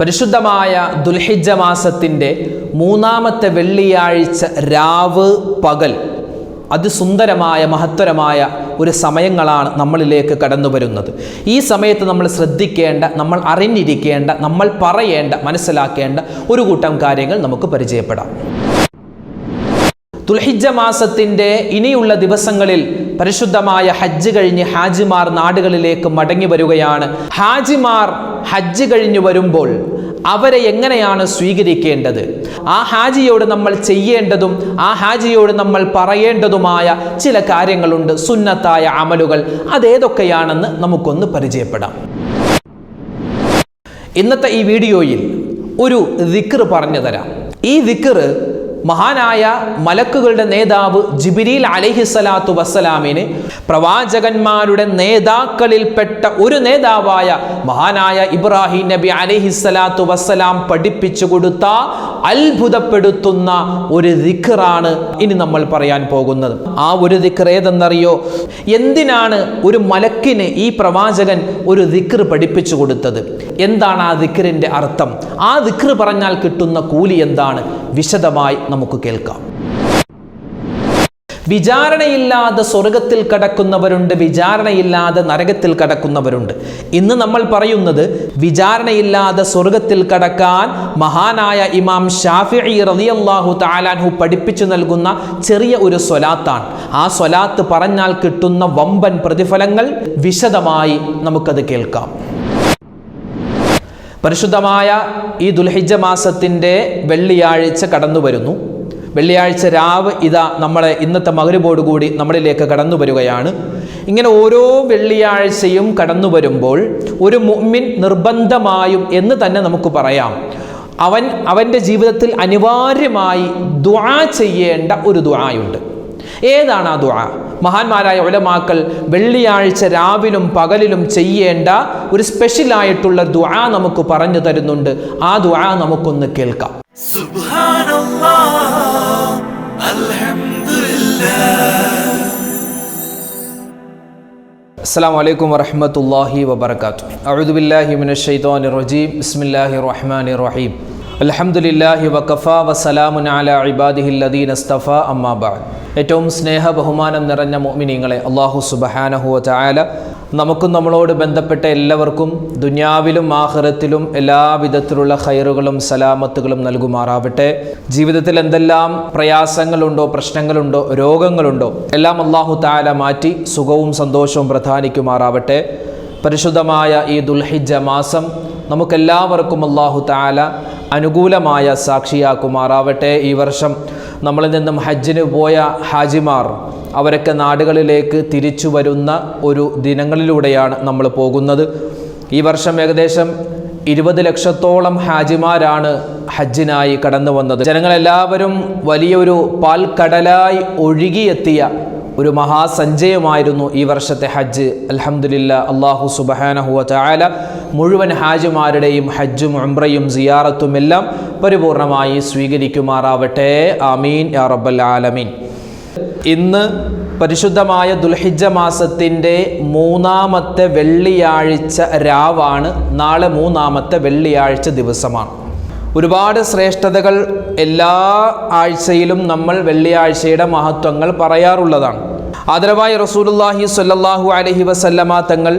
പരിശുദ്ധമായ ദുൽഹിജ മാസത്തിന്റെ മൂന്നാമത്തെ വെള്ളിയാഴ്ച രാവ് പകൽ. അതിസുന്ദരമായ മഹത്തരമായ ഒരു സമയങ്ങളാണ് നമ്മളിലേക്ക് കടന്നു വരുന്നത്. ഈ സമയത്ത് നമ്മൾ ശ്രദ്ധിക്കേണ്ട നമ്മൾ അറിഞ്ഞിരിക്കേണ്ട നമ്മൾ പറയേണ്ട മനസ്സിലാക്കേണ്ട ഒരു കൂട്ടം കാര്യങ്ങൾ നമുക്ക് പരിചയപ്പെടാം. തുൽഹിജ മാസത്തിന്റെ ഇനിയുള്ള ദിവസങ്ങളിൽ പരിശുദ്ധമായ ഹജ്ജ് കഴിഞ്ഞ് ഹാജിമാർ നാടുകളിലേക്ക് മടങ്ങി വരികയാണ്. ഹാജിമാർ ഹജ്ജ് കഴിഞ്ഞു വരുമ്പോൾ അവരെ എങ്ങനെയാണ് സ്വീകരിക്കേണ്ടത്? ആ ഹാജിയോട് നമ്മൾ ചെയ്യേണ്ടതും ആ ഹാജിയോട് നമ്മൾ പറയേണ്ടതുമായ ചില കാര്യങ്ങളുണ്ട് സുന്നത്തായ അമലുകൾ. അതേതൊക്കെയാണെന്ന് നമുക്കൊന്ന് പരിചയപ്പെടാം. ഇന്നത്തെ ഈ വീഡിയോയിൽ ഒരു ദിക്ർ പറഞ്ഞു തരാം. ഈ ദിക്ർ മഹാനായ മലക്കുകളുടെ നേതാവ് ജിബിരിൽ അലഹിസലാത്തു വസ്സലാമിന് പ്രവാചകന്മാരുടെ നേതാക്കളിൽപ്പെട്ട ഒരു നേതാവായ മഹാനായ ഇബ്രാഹിം നബി അലഹിസലാത്തു വസ്സലാം പഠിപ്പിച്ചു കൊടുത്ത അത്ഭുതപ്പെടുത്തുന്ന ഒരു ദിക്റാണ് ഇനി നമ്മൾ പറയാൻ പോകുന്നത്. ആ ഒരു ദിക്ർ ഏതെന്നറിയോ? എന്തിനാണ് ഒരു മലക്കിന് ഈ പ്രവാചകൻ ഒരു ദിക്ർ പഠിപ്പിച്ചു കൊടുത്തത്? എന്താണ് ആ ദിക്റിന്റെ അർത്ഥം? ആ ദിക്ർ പറഞ്ഞാൽ കിട്ടുന്ന കൂലി എന്താണ്? വിശദമായി നമുക്ക് കേൾക്കാം. വിചാരണയില്ലാതെ സ്വർഗത്തിൽ കടക്കുന്നവരുണ്ട് വിചാരണയില്ലാതെ നരകത്തിൽ കടക്കുന്നവരുണ്ട്. ഇന്ന് നമ്മൾ പറയുന്നത് വിചാരണയില്ലാതെ സ്വർഗത്തിൽ കടക്കാൻ മഹാനായ ഇമാം ഷാഫി റളിയല്ലാഹു താലാൻഹു പഠിപ്പിച്ചു നൽകുന്ന ചെറിയ ഒരു സ്വലാത്താണ്. ആ സ്വലാത്ത് പറഞ്ഞാൽ കിട്ടുന്ന വമ്പൻ പ്രതിഫലങ്ങൾ വിശദമായി നമുക്കത് കേൾക്കാം. പരിശുദ്ധമായ ഈ ദുൽഹിജ മാസത്തിന്റെ വെള്ളിയാഴ്ച കടന്നു വരുന്നു. വെള്ളിയാഴ്ച രാവ് ഇതാ നമ്മളെ ഇന്നത്തെ മകരുപോടുകൂടി നമ്മളിലേക്ക് കടന്നു വരികയാണ്. ഇങ്ങനെ ഓരോ വെള്ളിയാഴ്ചയും കടന്നു വരുമ്പോൾ ഒരു മുമ്മിൻ നിർബന്ധമായും എന്ന് തന്നെ നമുക്ക് പറയാം. അവൻ അവന്റെ ജീവിതത്തിൽ അനിവാര്യമായി ദുആ ചെയ്യേണ്ട ഒരു ദുആയുണ്ട്. ഏതാണ് ആ ദുആ? മഹാന്മാരായ ഉലമാക്കൾ വെള്ളിയാഴ്ച രാവിലും പകലിലും ചെയ്യേണ്ട ഒരു സ്പെഷ്യലായിട്ടുള്ള ദുആ നമുക്ക് പറഞ്ഞു തരുന്നുണ്ട്. ആ ദുആ നമുക്കൊന്ന് കേൾക്കാം. അസ്സാം വലൈക്കും വറഹമത്തല്ലാഹി വബർക്കാത്തു അഴുദുബില്ലാഹി മിനഷ് റജീം. ബിസ്മില്ലാഹി റഹ്മാൻ റഹീം. അൽഹംദുലില്ലാഹി വഖഫ വസലാമുൻ അല ഇബാദിഹില്ലദീൻ അസ്തഫ അമ്മാബാദ് ഏറ്റവും സ്നേഹ ബഹുമാനം നിറഞ്ഞ മോമിനിങ്ങളെ അള്ളാഹു സുബഹാനഹുവ ചായാല നമുക്കും നമ്മളോട് ബന്ധപ്പെട്ട എല്ലാവർക്കും ദുനിയാവിലും ആഹ്റത്തിലും എല്ലാവിധത്തിലുള്ള ഹൈറുകളും സലാമത്തുകളും നൽകുമാറാവട്ടെ. ജീവിതത്തിൽ എന്തെല്ലാം പ്രയാസങ്ങളുണ്ടോ പ്രശ്നങ്ങളുണ്ടോ രോഗങ്ങളുണ്ടോ എല്ലാം അള്ളാഹു താല മാറ്റി സുഖവും സന്തോഷവും പ്രധാനിക്കുമാറാവട്ടെ. പരിശുദ്ധമായ ഈ ദുൽഹിജ മാസം നമുക്കെല്ലാവർക്കും അള്ളാഹു താല അനുകൂലമായ സാക്ഷിയാക്കുമാറാവട്ടെ ഈ വർഷം നമ്മളിൽ നിന്നും ഹജ്ജിന് പോയ ഹാജിമാർ അവരൊക്കെ നാടുകളിലേക്ക് തിരിച്ചു വരുന്ന ഒരു ദിനങ്ങളിലൂടെയാണ് നമ്മൾ പോകുന്നത്. ഈ വർഷം ഏകദേശം ഇരുപത് ലക്ഷത്തോളം ഹാജിമാരാണ് ഹജ്ജിനായി കടന്നു വന്നത്. ജനങ്ങളെല്ലാവരും വലിയൊരു പാൽക്കടലായി ഒഴുകിയെത്തിയ ഒരു മഹാസഞ്ചയമായിരുന്നു ഈ വർഷത്തെ ഹജ്ജ്. അലഹമുല്ല അള്ളാഹു സുബഹാനഹുവ ചായാല മുഴുവൻ ഹാജിമാരുടെയും ഹജ്ജും ഉംറയും സിയാറത്തും എല്ലാം പരിപൂർണമായി സ്വീകരിക്കുമാറാവട്ടെ. ആമീൻ യാ റബ്ബൽ ആലമീൻ. ഇന്ന് പരിശുദ്ധമായ ദുൽഹിജ മാസത്തിന്റെ മൂന്നാമത്തെ വെള്ളിയാഴ്ച രാവാണ്. നാളെ മൂന്നാമത്തെ വെള്ളിയാഴ്ച ദിവസമാണ്. ഒരുപാട് ശ്രേഷ്ഠതകൾ എല്ലാ ആഴ്ചയിലും നമ്മൾ വെള്ളിയാഴ്ചയുടെ മഹത്വങ്ങൾ പറയാറുള്ളതാണ്. ആദരവായി റസൂലുല്ലാഹി സ്വല്ലല്ലാഹു അലഹി വസല്ലമ തങ്ങൾ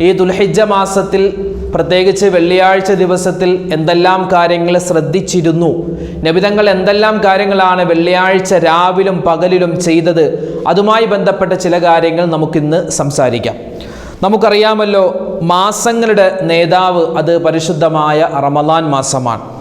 ഈ ദുൽഹിജ മാസത്തിൽ പ്രത്യേകിച്ച് വെള്ളിയാഴ്ച ദിവസത്തിൽ എന്തെല്ലാം കാര്യങ്ങൾ ശ്രദ്ധിച്ചിരുന്നു? നബിതങ്ങൾ എന്തെല്ലാം കാര്യങ്ങളാണ് വെള്ളിയാഴ്ച രാവിലും പകലിലും ചെയ്തത്? അതുമായി ബന്ധപ്പെട്ട ചില കാര്യങ്ങൾ നമുക്കിന്ന് സംസാരിക്കാം. നമുക്കറിയാമല്ലോ മാസങ്ങളുടെ നേതാവ് അത് പരിശുദ്ധമായ റമദാൻ മാസമാണ്.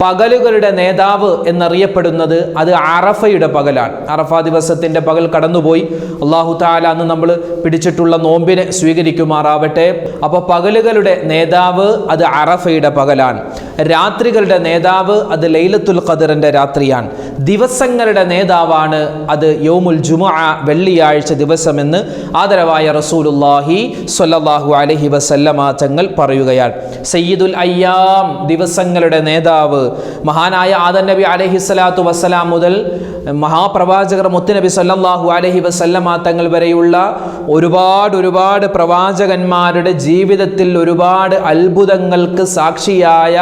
പകലുകളുടെ നേതാവ് എന്നറിയപ്പെടുന്നത് അത് അറഫയുടെ പകലാണ്. അറഫ ദിവസത്തിന്റെ പകൽ കടന്നുപോയി. അള്ളാഹു താല അന്ന് നമ്മൾ പിടിച്ചിട്ടുള്ള നോമ്പിനെ സ്വീകരിക്കുമാറാവട്ടെ. അപ്പോൾ പകലുകളുടെ നേതാവ് അത് അറഫയുടെ പകലാണ്. രാത്രികളുടെ നേതാവ് അത് ലൈലത്തുൽ ഖദറിന്റെ രാത്രിയാണ്. ദിവസങ്ങളുടെ നേതാവാണ് അത് യോമുൽ ജുമുഅ വെള്ളിയാഴ്ച ദിവസമെന്ന് ആദരവായ റസൂലുല്ലാഹി സ്വല്ലല്ലാഹു അലൈഹി വസല്ലമ തങ്ങൾ പറയുകയാണ്. സയ്യിദുൽ അയ്യാം ദിവസങ്ങളുടെ നേതാവ് മഹാനായ ആദൻ നബി അലഹി സ്വലാത്തു വസ്സലാം മുതൽ മഹാപ്രവാചകർ മുത്തുനബി സല്ലല്ലാഹു അലൈഹി വസല്ലമ തങ്ങൾ വരെയുള്ള ഒരുപാട് ഒരുപാട് പ്രവാചകന്മാരുടെ ജീവിതത്തിൽ ഒരുപാട് അത്ഭുതങ്ങൾക്ക് സാക്ഷിയായ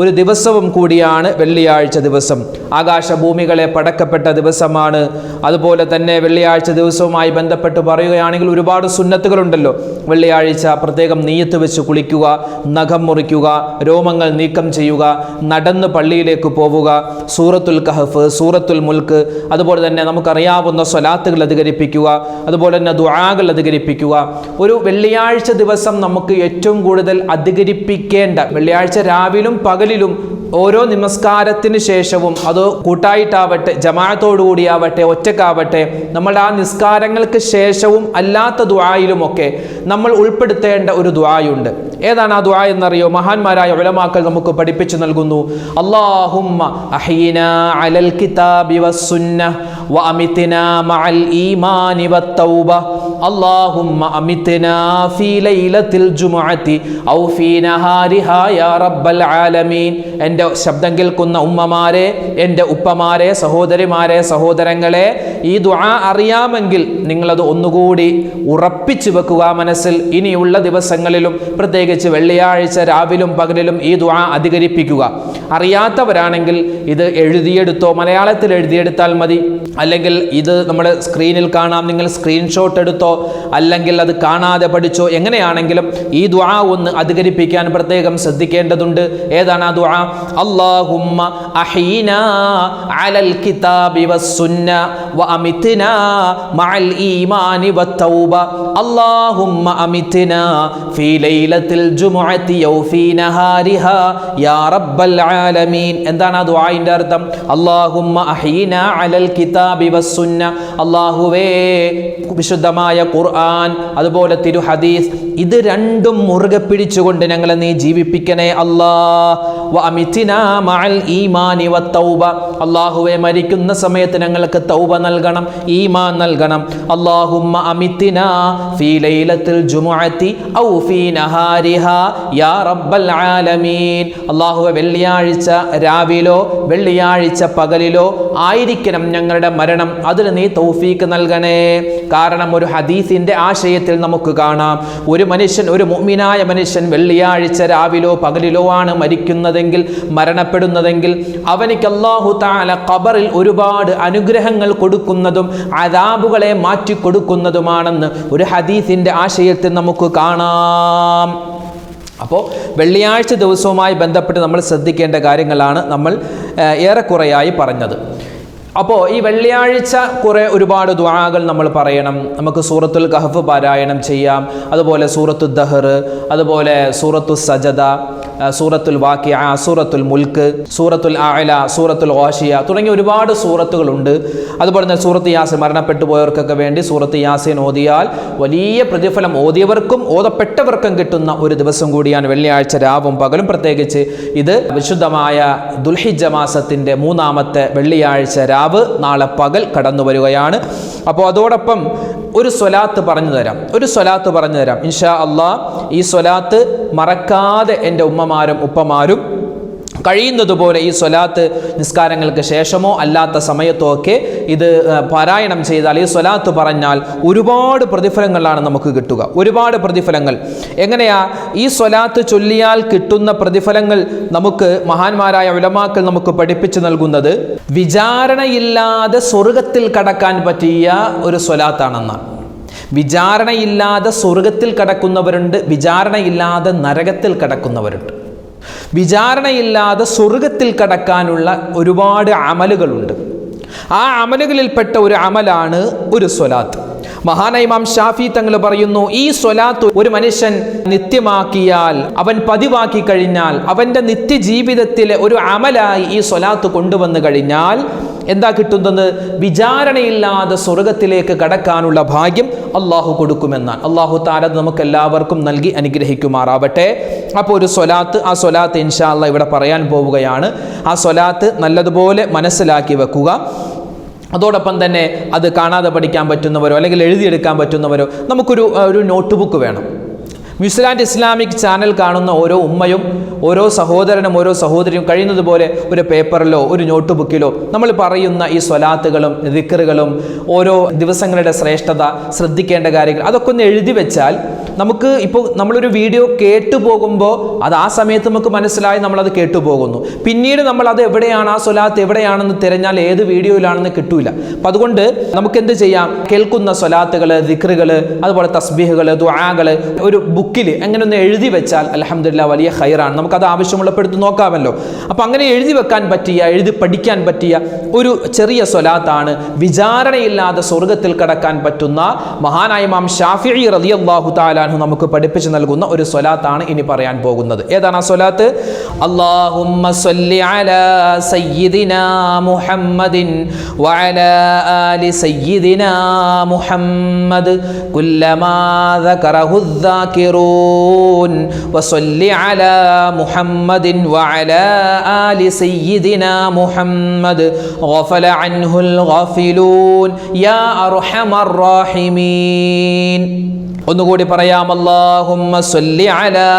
ഒരു ദിവസവും കൂടിയാണ് വെള്ളിയാഴ്ച ദിവസം. ആകാശഭൂമികളെ പടക്കപ്പെട്ട ദിവസമാണ്. അതുപോലെ തന്നെ വെള്ളിയാഴ്ച ദിവസവുമായി ബന്ധപ്പെട്ട് പറയുകയാണെങ്കിൽ ഒരുപാട് സുന്നത്തുകളുണ്ടല്ലോ. വെള്ളിയാഴ്ച പ്രത്യേകം നീയത്ത് വെച്ച് കുളിക്കുക നഖം മുറിക്കുക രോമങ്ങൾ നീക്കം ചെയ്യുക നടന്ന് പള്ളിയിലേക്ക് പോവുക സൂറത്തുൽ കഹഫ് സൂറത്തുൽ മുൽക്ക് അതുപോലെ തന്നെ നമുക്കറിയാവുന്ന സ്വലാത്തുകൾ അധികരിപ്പിക്കുക അതുപോലെ തന്നെ ദുആകൾ അധികരിപ്പിക്കുക. ഒരു വെള്ളിയാഴ്ച ദിവസം നമുക്ക് ഏറ്റവും കൂടുതൽ അധികരിപ്പിക്കേണ്ട വെള്ളിയാഴ്ച രാവിലും പകലിലും ഓരോ നമസ്കാരത്തിന് ശേഷവും അത് കൂട്ടായിട്ടാവട്ടെ ജമാഅത്തോടുകൂടിയാവട്ടെ ഒറ്റക്കാവട്ടെ നമ്മൾ ആ നിസ്കാരങ്ങൾക്ക് ശേഷവും അല്ലാത്ത ദുആയിലുമൊക്കെ നമ്മൾ ഉൾപ്പെടുത്തേണ്ട ഒരു ദുആയുണ്ട്. ഏതാണ് ആ ദുആ എന്നറിയോ? മഹാന്മാരായ ഉലമാക്കൾ നമുക്ക് പഠിപ്പിച്ചു നൽകുന്നു. അഹീന അലൽ കിതാബി വസുന്ന വഅമിത്ന മഅൽ ഈമാനി വത്തൗബ. അല്ലാഹുമ്മ أمتنا ഫീ ലൈലത്തിൽ الجمعة ഔ ഫീ നഹാരിഹാ യാ റബ്ബൽ ആലമീൻ. എന്റെ ശബ്ദം കേൾക്കുന്ന ഉമ്മമാരെ എന്റെ ഉപ്പമാരെ സഹോദരിമാരെ സഹോദരങ്ങളെ ഈ ദുആ അറിയാമെങ്കിൽ നിങ്ങളത് ഒന്നുകൂടി ഉറപ്പിച്ചു വെക്കുക മനസ്സിൽ. ഇനിയുള്ള ദിവസങ്ങളിലും പ്രത്യേകിച്ച് വെള്ളിയാഴ്ച രാവിലും പകലിലും ഈ ദുആ അധികരിപ്പിക്കുക. അറിയാത്തവരാണെങ്കിൽ ഇത് എഴുതിയെടുത്തോ മലയാളത്തിൽ എഴുതിയെടുത്താൽ മതി. അല്ലെങ്കിൽ ഇത് നമ്മൾ സ്ക്രീനിൽ കാണാം നിങ്ങൾ സ്ക്രീൻഷോട്ട് എടുത്തോ അല്ലെങ്കിൽ അത് കാണാതെ പഠിച്ചോ എങ്ങനെയാണെങ്കിലും ഈ ദുആ ഒന്ന് അധികരിപ്പിക്കാൻ പ്രത്യേകം ശ്രദ്ധിക്കേണ്ടതുണ്ട്. ഏതാണ് ആ ദുആ? അല്ലാഹുമ്മ അലൽ കിതാബി മഅൽ ഈമാനി അല്ലാഹുമ്മ നഹാരിഹാ. യാ റബ്ബൽ ആലമീൻ. എന്താണ് ആ അർത്ഥം? അല്ലാഹുമ്മ അലൽ കിതാബി അല്ലാഹുവേ വിശുദ്ധമായ ഖുർആൻ അതുപോലെ തിരുഹദീസ് ഇത് രണ്ടും മുറുകെ പിടിച്ചുകൊണ്ട് ഞങ്ങളെ നീ ജീവിപ്പിക്കണേ അള്ളാഹുവെ മരിക്കുന്ന സമയത്ത് ഞങ്ങൾക്ക് തൗബ നൽകണം ഈമാൻ നൽകണം. അല്ലാഹുമ്മ അമിത്തിന ഫീ ലൈലത്തിൽ ജുമുഅത്തി ഔ ഫീ നഹാരിഹാ. യാ റബ്ബൽ ആലമീൻ. അല്ലാഹുവേ വെള്ളിയാഴ്ച രാവിലോ വെള്ളിയാഴ്ച പകലിലോ ആയിരിക്കണം ഞങ്ങളുടെ മരണം. അതിന് നീ തൗഫീക്ക് നൽകണേ. കാരണം ഒരു ഹദീസിന്റെ ആശയത്തിൽ നമുക്ക് കാണാം. ഒരു മനുഷ്യൻ ഒരു മുഅ്മിനായ മനുഷ്യൻ വെള്ളിയാഴ്ച രാവിലോ പകലിലോ ആണ് മരിക്കുന്നതെങ്കിൽ മരണപ്പെടുന്നതെങ്കിൽ അവനിക്ക് അള്ളാഹു താല ഖബറിൽ ഒരുപാട് അനുഗ്രഹങ്ങൾ കൊടുക്കുന്നതും അതാബുകളെ മാറ്റി കൊടുക്കുന്നതുമാണെന്ന് ഒരു ഹദീസിന്റെ ആശയത്തിൽ നമുക്ക് കാണാം. അപ്പോൾ വെള്ളിയാഴ്ച ദിവസവുമായി ബന്ധപ്പെട്ട് നമ്മൾ ശ്രദ്ധിക്കേണ്ട കാര്യങ്ങളാണ് നമ്മൾ ഏറെക്കുറെയായി പറഞ്ഞത്. അപ്പോൾ ഈ വെള്ളിയാഴ്ച കുറേ ഒരുപാട് ദ്വാകൾ നമ്മൾ പറയണം. നമുക്ക് സൂറത്തുൽ കഹഫ് പാരായണം ചെയ്യാം. അതുപോലെ സൂറത്തു ദഹർ അതുപോലെ സൂറത്തു സജദ സൂറത്തുൽ വാക്യ സൂറത്തുൽ മുൽക്ക് സൂറത്തുൽ ആല സൂറത്തുൽ ഓഷിയ തുടങ്ങിയ ഒരുപാട് സൂറത്തുകളുണ്ട്. അതുപോലെ തന്നെ സൂറത്ത് യാസിൻ മരണപ്പെട്ടു പോയവർക്കൊക്കെ വേണ്ടി സൂറത്ത് യാസിൻ ഓതിയാൽ വലിയ പ്രതിഫലം ഓതിയവർക്കും ഓതപ്പെട്ടവർക്കും കിട്ടുന്ന ഒരു ദിവസം കൂടിയാണ് വെള്ളിയാഴ്ച രാവും പകലും. പ്രത്യേകിച്ച് ഇത് വിശുദ്ധമായ ദുൽഹിജ മാസത്തിന്റെ മൂന്നാമത്തെ വെള്ളിയാഴ്ച രാവ് നാളെ പകൽ കടന്നു വരികയാണ്. അപ്പോൾ അതോടൊപ്പം ഒരു സ്വലാത്ത് പറഞ്ഞു തരാം. ഒരു സ്വലാത്ത് പറഞ്ഞു തരാം. ഇൻഷാ അള്ളാ ഈ സ്വലാത്ത് മറക്കാതെ എന്റെ ഉമ്മമാരും ഉപ്പമാരും കഴിയുന്നതുപോലെ ഈ സ്വലാത്ത് നിസ്കാരങ്ങൾക്ക് ശേഷമോ അല്ലാത്ത സമയത്തോ ഒക്കെ ഇത് പാരായണം ചെയ്താൽ ഈ സ്വലാത്ത് പറഞ്ഞാൽ ഒരുപാട് പ്രതിഫലങ്ങളാണ് നമുക്ക് കിട്ടുക. ഒരുപാട് പ്രതിഫലങ്ങൾ. എങ്ങനെയാ? ഈ സ്വലാത്ത് ചൊല്ലിയാൽ കിട്ടുന്ന പ്രതിഫലങ്ങൾ നമുക്ക് മഹാന്മാരായ ഉലമാക്കൾ നമുക്ക് പഠിപ്പിച്ചു നൽകുന്നത് വിചാരണയില്ലാതെ സ്വർഗത്തിൽ കടക്കാൻ പറ്റിയ ഒരു സ്വലാത്താണെന്നാണ്. വിചാരണയില്ലാതെ സ്വർഗത്തിൽ കടക്കുന്നവരുണ്ട് വിചാരണയില്ലാതെ നരകത്തിൽ കടക്കുന്നവരുണ്ട്. വിചാരണയില്ലാതെ സ്വർഗത്തിൽ കടക്കാനുള്ള ഒരുപാട് അമലുകളുണ്ട്. ആ അമലുകളിൽപ്പെട്ട ഒരു അമലാണ് ഒരു സ്വലാത്ത്. മഹാനൈമാം ഷാഫി തങ്ങൾ പറയുന്നു ഈ സ്വലാത്ത് ഒരു മനുഷ്യൻ നിത്യമാക്കിയാൽ അവൻ പതിവാക്കി കഴിഞ്ഞാൽ അവന്റെ നിത്യജീവിതത്തിലെ ഒരു അമലായി ഈ സ്വലാത്ത് കൊണ്ടുവന്നു കഴിഞ്ഞാൽ എന്താ കിട്ടുന്നത്? വിചാരണയില്ലാതെ സ്വർഗത്തിലേക്ക് കടക്കാനുള്ള ഭാഗ്യം അള്ളാഹു കൊടുക്കുമെന്നാണ്. അള്ളാഹു താരത് നമുക്ക് എല്ലാവർക്കും നൽകി അനുഗ്രഹിക്കുമാറാവട്ടെ. അപ്പോൾ ഒരു സ്വലാത്ത് ആ സ്വലാത്ത് ഇൻഷാല്ല ഇവിടെ പറയാൻ പോവുകയാണ്. ആ സ്വലാത്ത് നല്ലതുപോലെ മനസ്സിലാക്കി വെക്കുക. അതോടൊപ്പം തന്നെ അത് കാണാതെ പഠിക്കാൻ പറ്റുന്നവരോ അല്ലെങ്കിൽ എഴുതിയെടുക്കാൻ പറ്റുന്നവരോ നമുക്കൊരു ഒരു നോട്ട് ബുക്ക് വേണം. ന്യൂസിലാൻഡ് ഇസ്ലാമിക് ചാനൽ കാണുന്ന ഓരോ ഉമ്മയും ഓരോ സഹോദരനും ഓരോ സഹോദരിയും കഴിയുന്നതുപോലെ ഒരു പേപ്പറിലോ ഒരു നോട്ട് ബുക്കിലോ നമ്മൾ പറയുന്ന ഈ സ്വലാത്തുകളും ദിക്കറുകളും ഓരോ ദിവസങ്ങളുടെ ശ്രേഷ്ഠത ശ്രദ്ധിക്കേണ്ട കാര്യങ്ങൾ അതൊക്കെ ഒന്ന് എഴുതി വെച്ചാൽ നമുക്ക് ഇപ്പോൾ നമ്മളൊരു വീഡിയോ കേട്ടു പോകുമ്പോൾ അത് ആ സമയത്ത് നമുക്ക് മനസ്സിലായി നമ്മളത് കേട്ടുപോകുന്നു. പിന്നീട് നമ്മൾ അത് എവിടെയാണ് ആ സ്വലാത്ത് എവിടെയാണെന്ന് തിരഞ്ഞാൽ ഏത് വീഡിയോയിലാണെന്ന് കിട്ടൂല. അപ്പം അതുകൊണ്ട് നമുക്ക് എന്ത് ചെയ്യാം? കേൾക്കുന്ന സ്വലാത്തുകൾ ദിക്റുകൾ അതുപോലെ തസ്ബീഹുകൾ ദുആകൾ ഒരു ബുക്കിൽ അങ്ങനെ ഒന്ന് എഴുതി വെച്ചാൽ അലഹമില്ല വലിയ ഹൈറാണ് നമുക്കത് ആവശ്യമുള്ളപ്പെടുത്ത് നോക്കാമല്ലോ. അപ്പം അങ്ങനെ എഴുതി വെക്കാൻ പറ്റിയ എഴുതി പഠിക്കാൻ പറ്റിയ ഒരു ചെറിയ സ്വലാത്താണ് വിചാരണയില്ലാതെ സ്വർഗത്തിൽ കടക്കാൻ പറ്റുന്ന മഹാനായ മാം ഷാഫി റളിയല്ലാഹു താലാൻഹു നമുക്ക് പഠിപ്പിച്ചു നൽകുന്ന ഒരു സ്വലാത്താണ് ഇനി പറയാൻ പോകുന്നത്. ഏതാണ് ആ സ്വലാത്ത്? അല്ലാഹുമ്മ സ്വല്ലി അലാ സയ്യിദിനാ മുഹമ്മദിൻ വഅലാ ആലി സയ്യിദിനാ മുഹമ്മദ് കുല്ലമാ ذكره الذاكرون وصل على محمد وعلى آل سيدنا محمد غفل عنه الغافلون يا أرحم الراحمين ഒന്നുകൂടി പറയാം അല്ലാഹുമ്മ സ്വല്ലി അലാ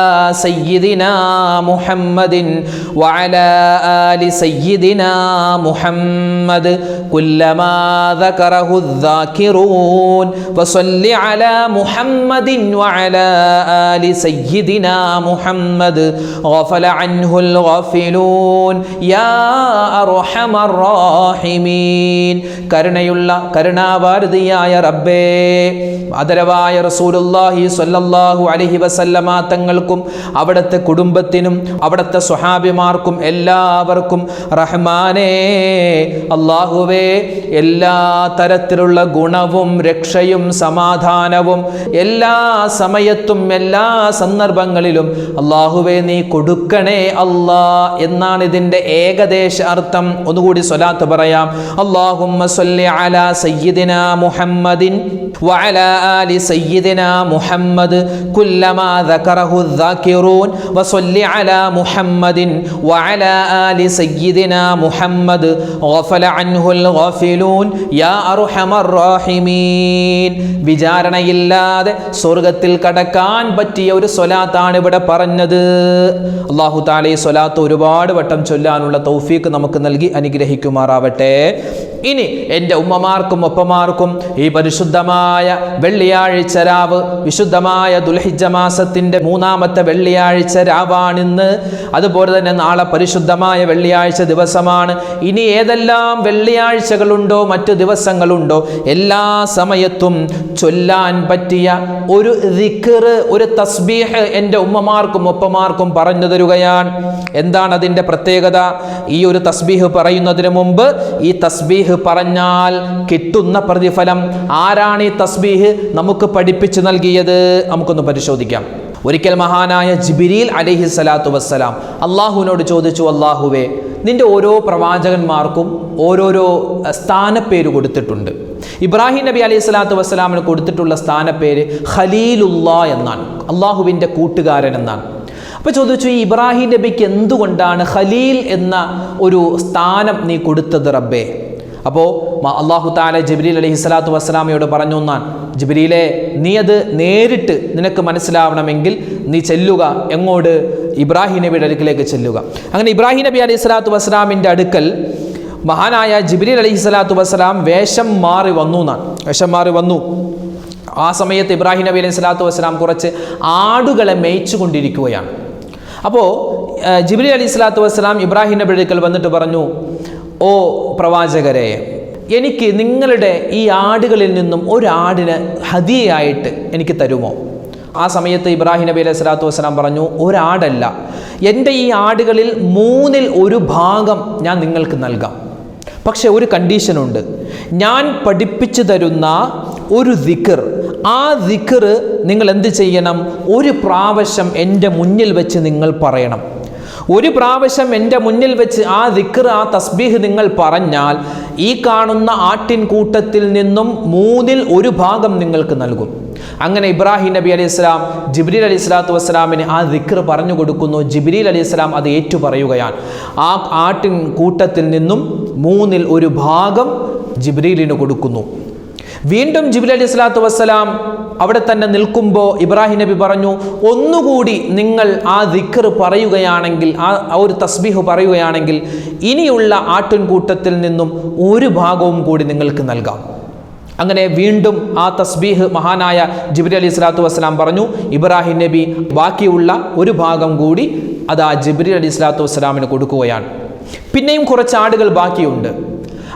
സയ്യിദിനാ മുഹമ്മദിൻ വഅലാ ആലി സയ്യിദിനാ മുഹമ്മദ് കുല്ലമാ ذكره الذاكرون وصل على محمد وعلى آل سيدنا محمد غفل عنه الغافلون يا أرحم الراحمين കരുണയുള്ള കരുണാഭാരതിയായ റബ്ബേ ആദരവായ റസൂലുള്ളാഹി സ്വല്ലല്ലാഹു അലൈഹി വസല്ലമ തങ്ങൾക്കും അവിടുത്തെ കുടുംബത്തിനും അവിടുത്തെ സ്വഹാബിമാർക്കും എല്ലാവർക്കും റഹ്മാനേ അള്ളാഹുവേ എല്ലാ തരത്തിലുള്ള ഗുണവും രക്ഷയും സമാധാനവും എല്ലാ സമയത്തും എല്ലാ സന്ദർഭങ്ങളിലും അള്ളാഹുവേ നീ കൊടുക്കണേ അല്ലാ എന്നാണ് ഇതിൻ്റെ ഏകദേശ അർത്ഥം ഒന്നുകൂടി സ്വലാത്ത് പറയാം അള്ളാഹുമ്മ സ്വല്ലി അലാ സയ്യിദിനാ മുഹമ്മദിൻ وعلى آل سيدنا محمد كلما ذكره الذاكرون وصل على محمد وعلى آل سيدنا محمد غفل عنه الغافلون يا أرحم الراحمين വിചാരണയില്ലാതെ സ്വർഗത്തിൽ കടക്കാൻ പറ്റിയ ഒരു സ്വലാത്താണ് ഇവിടെ പറഞ്ഞത് അള്ളാഹു താല ഈ സ്വലാത്ത് ഒരുപാട് വട്ടം ചൊല്ലാനുള്ള തൗഫീക്ക് നമുക്ക് നൽകി അനുഗ്രഹിക്കുമാറാവട്ടെ ഇനി എന്റെ ഉമ്മമാർക്കും ഒപ്പമാർക്കും ഈ പരിശുദ്ധമായ വെള്ളിയാഴ്ച രാവ് വിശുദ്ധമായ ദുൽഹിജ മാസത്തിന്റെ മൂന്നാമത്തെ വെള്ളിയാഴ്ച രാവാണിന്ന്. അതുപോലെ തന്നെ നാളെ പരിശുദ്ധമായ വെള്ളിയാഴ്ച ദിവസമാണ്. ഇനി ഏതെല്ലാം വെള്ളിയാഴ്ചകളുണ്ടോ മറ്റു ദിവസങ്ങളുണ്ടോ എല്ലാ സമയത്തും ചൊല്ലാൻ പറ്റിയ ഒരു റിക്കറ് ഒരു തസ്ബീഹ് എന്റെ ഉമ്മമാർക്കും ഒപ്പമാർക്കും പറഞ്ഞു തരുകയാണ്. എന്താണ് അതിന്റെ പ്രത്യേകത? ഈ ഒരു തസ്ബീഹ് പറയുന്നതിന് മുമ്പ് ഈ തസ്ബീഹ് പറഞ്ഞാൽ കിട്ടുന്ന പ്രതിഫലം ആരാണ് ഈ തസ്ബീഹ് നമുക്ക് പഠിപ്പിച്ചു നൽകിയത്? നമുക്കൊന്ന് പരിശോധിക്കാം. ഒരിക്കൽ മഹാനായ ജിബിരിൽ അലിഹി സ്വലാത്തു വസ്സലാം അള്ളാഹുവിനോട് ചോദിച്ചു അള്ളാഹുവേ നിന്റെ ഓരോ പ്രവാചകന്മാർക്കും ഓരോരോ സ്ഥാനപ്പേര് കൊടുത്തിട്ടുണ്ട്. ഇബ്രാഹിം നബി അലൈഹി സ്വലാത്തു വസ്സലാമിന് കൊടുത്തിട്ടുള്ള സ്ഥാനപ്പേര് ഖലീലുല്ലാ എന്നാണ്. അള്ളാഹുവിന്റെ കൂട്ടുകാരൻ എന്നാണ്. അപ്പോൾ ചോദിച്ചു ഈ ഇബ്രാഹിം നബിക്ക് എന്തുകൊണ്ടാണ് ഖലീൽ എന്ന ഒരു സ്ഥാനം നീ കൊടുത്തത് റബ്ബേ? അപ്പോൾ അള്ളാഹു താല ജബിലീൽ അലഹി സ്വലാത്തു വസ്സലാമയോട് പറഞ്ഞു എന്നാൽ ജബിലീലെ നീ അത് നേരിട്ട് നിനക്ക് മനസ്സിലാവണമെങ്കിൽ നീ ചെല്ലുക. എങ്ങോട്ട് ഇബ്രാഹിം നബിയുടെ അടുക്കിലേക്ക് ചെല്ലുക. അങ്ങനെ ഇബ്രാഹിം നബി അലൈഹി സ്വലാത്തു വസ്സലാമിന്റെ അടുക്കൽ മഹാനായ ജിബിലീൽ അലഹി സ്വലാത്തു വസ്സലാം വേഷം മാറി വന്നു എന്നാണ്. വേഷം മാറി വന്നു. ആ സമയത്ത് ഇബ്രാഹിം നബി അലൈഹി സ്വലാത്തു വസ്സലാം കുറച്ച് ആടുകളെ മേയിച്ചു കൊണ്ടിരിക്കുകയാണ്. അപ്പോൾ ജിബിലി അലൈഹി സ്വലാത്തു വസ്സലാം ഇബ്രാഹിം നബി അടുക്കൽ വന്നിട്ട് പറഞ്ഞു ഓ പ്രവാചകരെ എനിക്ക് നിങ്ങളുടെ ഈ ആടുകളിൽ നിന്നും ഒരാടിന് ഹതിയായിട്ട് എനിക്ക് തരുമോ? ആ സമയത്ത് ഇബ്രാഹിം നബി അലൈഹി സ്വലാത്തു വസ്സലാം പറഞ്ഞു ഒരാടല്ല എന്റെ ഈ ആടുകളിൽ മൂന്നിൽ ഒരു ഭാഗം ഞാൻ നിങ്ങൾക്ക് നൽകാം. പക്ഷെ ഒരു കണ്ടീഷനുണ്ട് ഞാൻ പഠിപ്പിച്ചു തരുന്ന ഒരു ദിക്കർ ആ ദിക്കർ നിങ്ങൾ എന്ത് ചെയ്യണം? ഒരു പ്രാവശ്യം എന്റെ മുന്നിൽ വെച്ച് നിങ്ങൾ പറയണം. ഒരു പ്രാവശ്യം എന്റെ മുന്നിൽ വെച്ച് ആ ദിക്ർ ആ തസ്ബീഹ് നിങ്ങൾ പറഞ്ഞാൽ ഈ കാണുന്ന ആട്ടിൻ കൂട്ടത്തിൽ നിന്നും മൂന്നിൽ ഒരു ഭാഗം നിങ്ങൾക്ക് നൽകും. അങ്ങനെ ഇബ്രാഹിം നബി അലൈഹി സ്വലാം ജിബ്രീൽ അലൈഹി സ്വലാത്തു വസ്സലാമിന് ആ ദിക്ർ പറഞ്ഞു കൊടുക്കുന്നു. ജിബ്രീൽ അലൈഹി സ്വലാം അത് ഏറ്റു പറയുകയാണ്. ആ ആട്ടിൻ കൂട്ടത്തിൽ നിന്നും മൂന്നിൽ ഒരു ഭാഗം ജിബ്രീലിന് കൊടുക്കുന്നു. വീണ്ടും ജിബിൽ അലി സ്വലാത്തു വസ്സലാം അവിടെ തന്നെ നിൽക്കുമ്പോൾ ഇബ്രാഹിം നബി പറഞ്ഞു ഒന്നുകൂടി നിങ്ങൾ ആ ദിക്കർ പറയുകയാണെങ്കിൽ ആ ഒരു തസ്ബീഹ് പറയുകയാണെങ്കിൽ ഇനിയുള്ള ആട്ടിൻകൂട്ടത്തിൽ നിന്നും ഒരു ഭാഗവും കൂടി നിങ്ങൾക്ക് നൽകാം. അങ്ങനെ വീണ്ടും ആ തസ്ബീഹ് മഹാനായ ജിബിലി അലി സ്വലാത്തു വസ്സലാം പറഞ്ഞു ഇബ്രാഹിം നബി ബാക്കിയുള്ള ഒരു ഭാഗം കൂടി അത് ആ ജിബിലി അലി സ്വലാത്തു വസ്സലാമിന് കൊടുക്കുകയാണ്. പിന്നെയും കുറച്ച് ആടുകൾ ബാക്കിയുണ്ട്.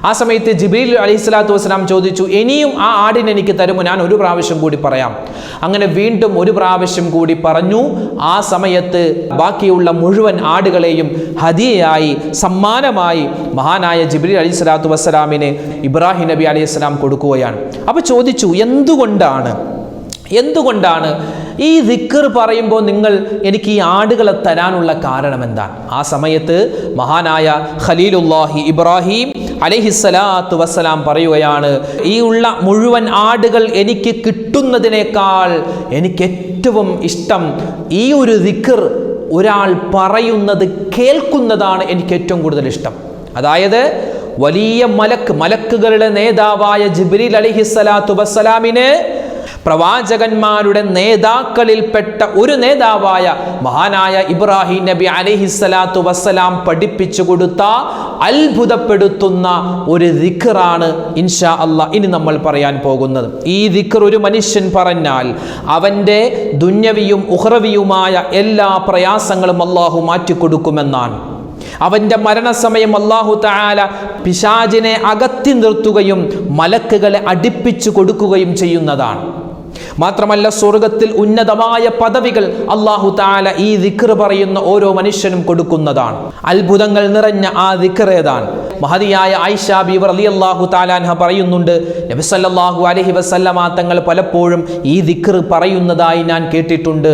ആ സമയത്ത് ജിബ്രീൽ അലൈഹി സ്വലാത്തു വസ്സലാം ചോദിച്ചു ഇനിയും ആ ആടിനെ എനിക്ക് തരുമോ? ഞാൻ ഒരു പ്രാവശ്യം കൂടി പറയാം. അങ്ങനെ വീണ്ടും ഒരു പ്രാവശ്യം കൂടി പറഞ്ഞു. ആ സമയത്ത് ബാക്കിയുള്ള മുഴുവൻ ആടുകളെയും ഹദിയയായി സമ്മാനമായി മഹാനായ ജിബ്രീൽ അലൈഹി സ്വലാത്തു വസ്സലാമിന് ഇബ്രാഹിം നബി അലൈഹി സ്വലാം കൊടുക്കുകയാണ്. അപ്പോൾ ചോദിച്ചു എന്തുകൊണ്ടാണ്? എന്തുകൊണ്ടാണ്? ഈ ദിക്കർ പറയുമ്പോൾ നിങ്ങൾ എനിക്ക് ഈ ആടുകളെ തരാനുള്ള കാരണം എന്താണ്? ആ സമയത്ത് മഹാനായ ഖലീലുല്ലാഹി ഇബ്രാഹിം അലഹിസ്സലാത്തു വസ്സലാം പറയുകയാണ് ഈ ഉള്ള മുഴുവൻ ആടുകൾ എനിക്ക് കിട്ടുന്നതിനേക്കാൾ എനിക്ക് ഏറ്റവും ഇഷ്ടം ഈ ഒരു ദിക്കർ ഒരാൾ പറയുന്നത് കേൾക്കുന്നതാണ് എനിക്ക് ഏറ്റവും കൂടുതൽ ഇഷ്ടം. അതായത് വലിയ മലക്ക് മലക്കുകളുടെ നേതാവായ ജിബ്രീൽ അലിഹിസ്സലാത്തു വസ്സലാമിന് പ്രവാചകന്മാരുടെ നേതാക്കളിൽപ്പെട്ട ഒരു നേതാവായ മഹാനായ ഇബ്രാഹിം നബി അലിഹിസ്സലാത്തു വസ്സലാം പഠിപ്പിച്ചു കൊടുത്ത അത്ഭുതപ്പെടുത്തുന്ന ഒരു ദിഖറാണ് ഇൻഷാ അല്ല ഇനി നമ്മൾ പറയാൻ പോകുന്നത്. ഈ ദിഖർ ഒരു മനുഷ്യൻ പറഞ്ഞാൽ അവന്റെ ദുന്യവിയും ഉഹ്റവിയുമായ എല്ലാ പ്രയാസങ്ങളും അള്ളാഹു മാറ്റിക്കൊടുക്കുമെന്നാണ് അവന്റെ മരണസമയം അള്ളാഹു താല പിശാജിനെ അകത്തി നിർത്തുകയും മലക്കുകളെ അടുപ്പിച്ചു കൊടുക്കുകയും ചെയ്യുന്നതാണ്. മാത്രമല്ല സ്വർഗത്തിൽ ഉന്നതമായ പദവികൾ അള്ളാഹു താല ഈ ദിക്ർ പറയുന്ന ഓരോ മനുഷ്യനും കൊടുക്കുന്നതാണ്. അത്ഭുതങ്ങൾ നിറഞ്ഞ ആ ദിക്ർ ഏതാണ്? മഹതിയായ ആയിഷ ബീവർ അലി അള്ളാഹു താലാൻഹ പറയുന്നുണ്ട് നബിസല്ലാഹു അലഹി വസല്ലമ തങ്ങൾ പലപ്പോഴും ഈ ദിക്ർ പറയുന്നതായി ഞാൻ കേട്ടിട്ടുണ്ട്.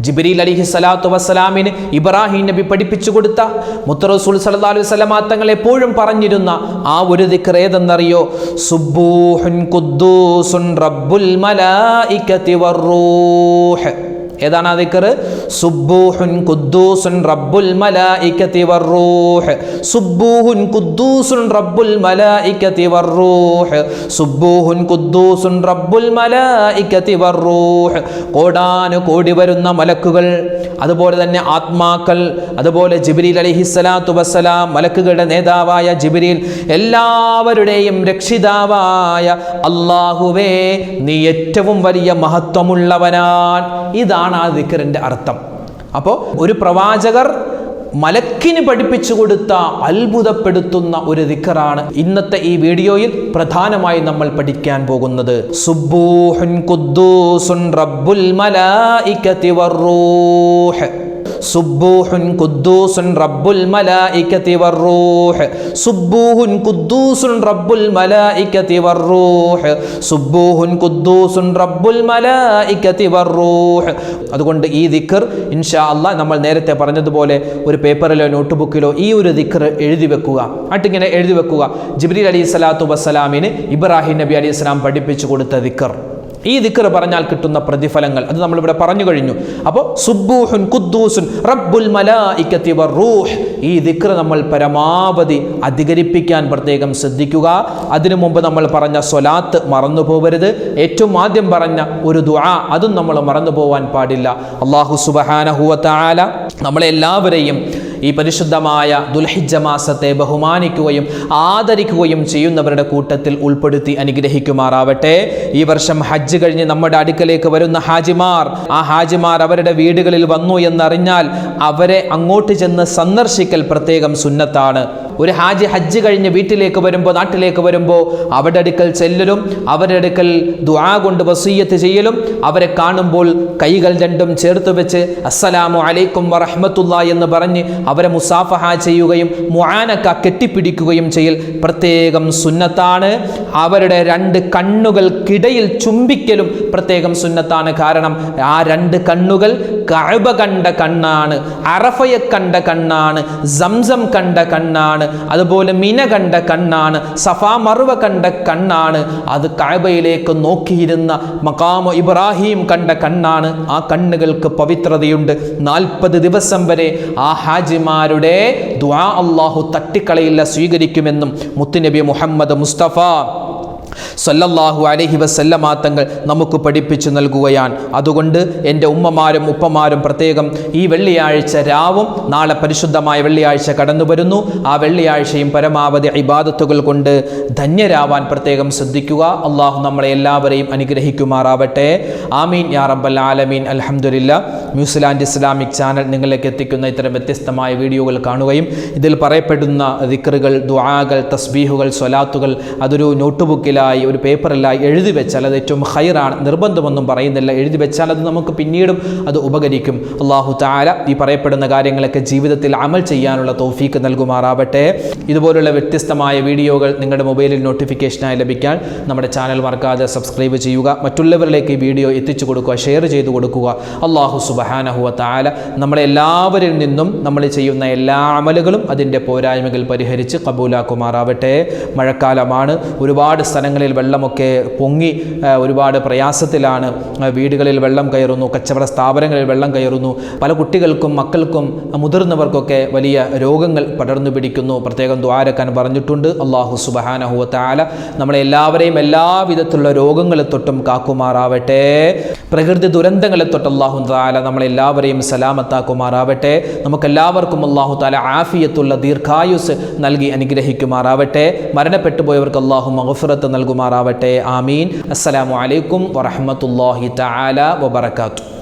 ജിബ്രീൽ അലിഹി സ്വലാത്തു വസ്സലാമിന് ഇബ്രാഹിം നബി പഠിപ്പിച്ചു കൊടുത്ത മുത്തറസുൽ സല്ലല്ലാഹു അലൈഹി സ്വലമാ തങ്ങൾ എപ്പോഴും പറഞ്ഞിരുന്ന ആ ഒരു ദിക്ർ ഏതെന്നറിയോ? സുബ്ബൂഹുൻ കുദ്ദൂസുൻ റബ്ബുൽ മലായികതി വറൂഹ് ഏതാണ് ആ ദിക്ർ സുബ്ബൂഹുൻ റബ്ബുൽ മലായികതി വറൂഹ് സുബ്ബൂഹുൻ ഖുദ്ദൂസുൻ റബ്ബുൽ മലായികതി വറൂഹ് സുബ്ബൂഹുൻ ഖുദ്ദൂസുൻ റബ്ബുൽ മലായികതി വറൂഹ് കോടാന കോടി വരുന്ന മലക്കുകൾ അതുപോലെ തന്നെ ആത്മാക്കൾ അതുപോലെ ജിബ്രീൽ അലൈഹിസ്സലാത്തു വസ്സലാം മലക്കുകളുടെ നേതാവായ ജിബ്രീൽ എല്ലാവരുടെയും രക്ഷിതാവായ അള്ളാഹുവേ നീ ഏറ്റവും വലിയ മഹത്വമുള്ളവനാൻ. ഇതാണ് ആ ദിക്കറിന്റെ അർത്ഥം. അപ്പോൾ ഒരു പ്രവാചകർ മലക്കിന് പഠിപ്പിച്ചു കൊടുത്ത അത്ഭുതപ്പെടുത്തുന്ന ഒരു ദിക്കറാണ് ഇന്നത്തെ ഈ വീഡിയോയിൽ പ്രധാനമായി നമ്മൾ പഠിക്കാൻ പോകുന്നത്. സുബ്ബൂഹുൻ കുദ്ദൂസുൻ റബ്ബുൽ മലായികതി വറൂഹ് റബ്ബുൽ റബ്ബുൽ റബ്ബുൽ അതുകൊണ്ട് ഈ ദിക്ർ ഇൻഷാ അള്ളാഹ് നമ്മൾ നേരത്തെ പറഞ്ഞതുപോലെ ഒരു പേപ്പറിലോ നോട്ട് ബുക്കിലോ ഈ ഒരു ദിക്ർ എഴുതി വെക്കുക. അട്ടിങ്ങനെ എഴുതി വെക്കുക. ജിബ്രീൽ അലി സ്വലാത്തു വസ്സലാമിന് ഇബ്രാഹിം നബി അലി ഇസ്ലാം പഠിപ്പിച്ചു കൊടുത്ത ദിക്ർ ഈ ദിക്ർ പറഞ്ഞാൽ കിട്ടുന്ന പ്രതിഫലങ്ങൾ. അത് നമ്മളിവിടെ പറഞ്ഞു കഴിഞ്ഞു. അപ്പോൾ സുബ്ബൂഹുൻ കുദ്ദൂസുൻ റബ്ബുൽ മലായികത്തി റൂഹ്. ഈ ദിക്ർ നമ്മൾ പരമാവധി അധികരിപ്പിക്കാൻ പ്രത്യേകം ശ്രദ്ധിക്കുക. അതിനു മുമ്പ് നമ്മൾ പറഞ്ഞ സ്വലാത്ത് മറന്നു പോകരുത് ഏറ്റവും ആദ്യം പറഞ്ഞ ഒരു ദുആ അതും നമ്മൾ മറന്നു പോകാൻ പാടില്ല. അള്ളാഹു സുബഹാനഹുവത്താല നമ്മളെല്ലാവരെയും ഈ പരിശുദ്ധമായ ദുൽഹിജ മാസത്തെ ബഹുമാനിക്കുകയും ആദരിക്കുകയും ചെയ്യുന്നവരുടെ കൂട്ടത്തിൽ ഉൾപ്പെടുത്തി അനുഗ്രഹിക്കുമാറാവട്ടെ. ഈ വർഷം ഹജ്ജ് കഴിഞ്ഞ് നമ്മുടെ അടുക്കലേക്ക് വരുന്ന ഹാജിമാർ ആ ഹാജിമാർ അവരുടെ വീടുകളിൽ വന്നു എന്നറിഞ്ഞാൽ അവരെ അങ്ങോട്ട് ചെന്ന് സന്ദർശിക്കൽ പ്രത്യേകം സുന്നത്താണ്. ഒരു ഹാജി ഹജ്ജ് കഴിഞ്ഞ് വീട്ടിലേക്ക് വരുമ്പോൾ നാട്ടിലേക്ക് വരുമ്പോൾ അവരുടെ അടുക്കൽ ചെല്ലലും അവരുടെ അടുക്കൽ ദുആ കൊണ്ട് വസീയത്ത് ചെയ്യലും അവരെ കാണുമ്പോൾ കൈകൾ രണ്ടും ചേർത്ത് വെച്ച് അസ്സലാമു അലൈക്കും വറഹ്മത്തുള്ള എന്ന് പറഞ്ഞ് അവരെ മുസാഫഹ ചെയ്യുകയും മുആനക്ക കെട്ടിപ്പിടിക്കുകയും ചെയ്യൽ പ്രത്യേകം സുന്നത്താണ്. അവരുടെ രണ്ട് കണ്ണുകൾക്കിടയിൽ ചുംബിക്കലും പ്രത്യേകം സുന്നത്താണ്. കാരണം ആ രണ്ട് കണ്ണുകൾ കഅബ കണ്ട കണ്ണാണ് അറഫയെ കണ്ട കണ്ണാണ് സംസം കണ്ട കണ്ണാണ് അതുപോലെ മിന കണ്ട കണ്ണാണ് സഫാ മറുവ കണ്ട കണ്ണാണ് അത് കഅബയിലേക്ക് നോക്കിയിരുന്ന മക്കാമോ ഇബ്രാഹിം കണ്ട കണ്ണാണ്. ആ കണ്ണുകൾക്ക് പവിത്രതയുണ്ട്. നാൽപ്പത് ദിവസം വരെ ആ ഹാജിമാരുടെ ദ്വാ അള്ളാഹു തട്ടിക്കളയില്ല സ്വീകരിക്കുമെന്നും മുത്തുനബി മുഹമ്മദ് മുസ്തഫ സല്ലല്ലാഹു അലഹി വസല്ലമ തങ്ങൾ നമുക്ക് പഠിപ്പിച്ചു നൽകുകയാണ്. അതുകൊണ്ട് എന്റെ ഉമ്മമാരും ഉപ്പമാരും പ്രത്യേകം ഈ വെള്ളിയാഴ്ച രാവും നാളെ പരിശുദ്ധമായ വെള്ളിയാഴ്ച കടന്നു വരുന്നു. ആ വെള്ളിയാഴ്ചയും പരമാവധി ഇബാദത്തുകൾ കൊണ്ട് ധന്യരാവാൻ പ്രത്യേകം ശ്രദ്ധിക്കുക. അള്ളാഹു നമ്മളെ എല്ലാവരെയും അനുഗ്രഹിക്കുമാറാവട്ടെ. ആമീൻ യാ റബ്ബൽ ആലമീൻ. അൽഹംദുലില്ല ന്യൂസിലാൻഡ് ഇസ്ലാമിക് ചാനൽ നിങ്ങളിലേക്ക് എത്തിക്കുന്ന ഇത്തരം വ്യത്യസ്തമായ വീഡിയോകൾ കാണുകയും ഇതിൽ പറയപ്പെടുന്ന ദിക്റുകൾ ദുആകൾ തസ്ബീഹുകൾ സ്വലാത്തുകൾ അതൊരു നോട്ട്ബുക്കിലായി ഒരു പേപ്പറിലായി എഴുതി വെച്ചാൽ അത് ഏറ്റവും ഹൈറാണ് നിർബന്ധമൊന്നും പറയുന്നില്ല. എഴുതി വെച്ചാൽ അത് നമുക്ക് പിന്നീടും അത് ഉപകരിക്കും. അള്ളാഹു താല ഈ പറയപ്പെടുന്ന കാര്യങ്ങളൊക്കെ ജീവിതത്തിൽ അമൽ ചെയ്യാനുള്ള തോഫീക്ക് നൽകുമാറാവട്ടെ. ഇതുപോലുള്ള വ്യത്യസ്തമായ വീഡിയോകൾ നിങ്ങളുടെ മൊബൈലിൽ നോട്ടിഫിക്കേഷനായി ലഭിക്കാൻ നമ്മുടെ ചാനൽ മറക്കാതെ സബ്സ്ക്രൈബ് ചെയ്യുക. മറ്റുള്ളവരിലേക്ക് ഈ വീഡിയോ എത്തിച്ചു കൊടുക്കുക ഷെയർ ചെയ്തു കൊടുക്കുക. അള്ളാഹു സുബഹാനഹുവ താല നമ്മളെ എല്ലാവരിൽ നിന്നും നമ്മൾ ചെയ്യുന്ന എല്ലാ അമലുകളും അതിന്റെ പോരായ്മകൾ പരിഹരിച്ച് കബൂലാക്കുമാറാവട്ടെ. മഴക്കാലമാണ്. ഒരുപാട് സ്ഥലങ്ങളിൽ വെള്ളമൊക്കെ പൊങ്ങി ഒരുപാട് പ്രയാസത്തിലാണ്. വീടുകളിൽ വെള്ളം കയറുന്നു കച്ചവട സ്ഥാപനങ്ങളിൽ വെള്ളം കയറുന്നു. പല കുട്ടികൾക്കും മക്കൾക്കും മുതിർന്നവർക്കൊക്കെ വലിയ രോഗങ്ങൾ പടർന്നു പിടിക്കുന്നു. പ്രത്യേകം ദ്വാരക്കാൻ പറഞ്ഞിട്ടുണ്ട്. അള്ളാഹു സുബഹാനഹുവ താല നമ്മളെ എല്ലാവരെയും എല്ലാവിധത്തിലുള്ള രോഗങ്ങളെ തൊട്ടും കാക്കുമാറാവട്ടെ. പ്രകൃതി ദുരന്തങ്ങളെ തൊട്ട് അള്ളാഹു താല നമ്മളെല്ലാവരെയും സലാമത്താക്കുമാറാവട്ടെ. നമുക്കെല്ലാവർക്കും അള്ളാഹു താല ആഫിയത്തുള്ള ദീർഘായുസ് നൽകി അനുഗ്രഹിക്കുമാറാവട്ടെ. മരണപ്പെട്ടു പോയവർക്ക് അള്ളാഹു മഹഫുറത്ത് നൽകുമാറാവട്ടെ. ആമീൻ. അസ്സലാമു അലൈക്കും വറഹമത്തല്ലാഹി താല വബറകാതുഹു.